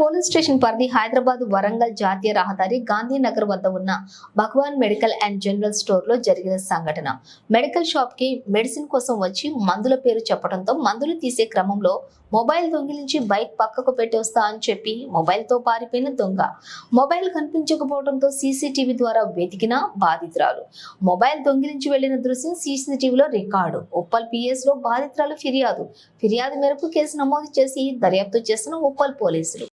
Police station పరిధి హైదరాబాద్ వరంగల్ జాతీయ రహదారి గాంధీనగర్ వద్ద ఉన్న భగవాన్ మెడికల్ అండ్ జనరల్ స్టోర్లో జరిగిన సంఘటన. మెడికల్ షాప్కి మెడిసిన్ కోసం వచ్చి మందుల పేరు చెప్పడంతో మందులు తీసే క్రమంలో మొబైల్ దొంగిలించి బైక్ పక్కకు పెట్టి వస్తా అని చెప్పి మొబైల్తో పారిపోయిన దొంగ. మొబైల్ కనిపించకపోవడంతో సీసీటీవీ ద్వారా వెతికిన బాధితురాలు. మొబైల్ దొంగిలించి వెళ్ళిన దృశ్యం సీసీటీవీలో రికార్డు. ఉప్పల్ పిఎస్లో బాధితురాలు ఫిర్యాదు. ఫిర్యాదు మేరకు కేసు నమోదు చేసి దర్యాప్తు చేస్తున్న ఉప్పల్ పోలీసులు.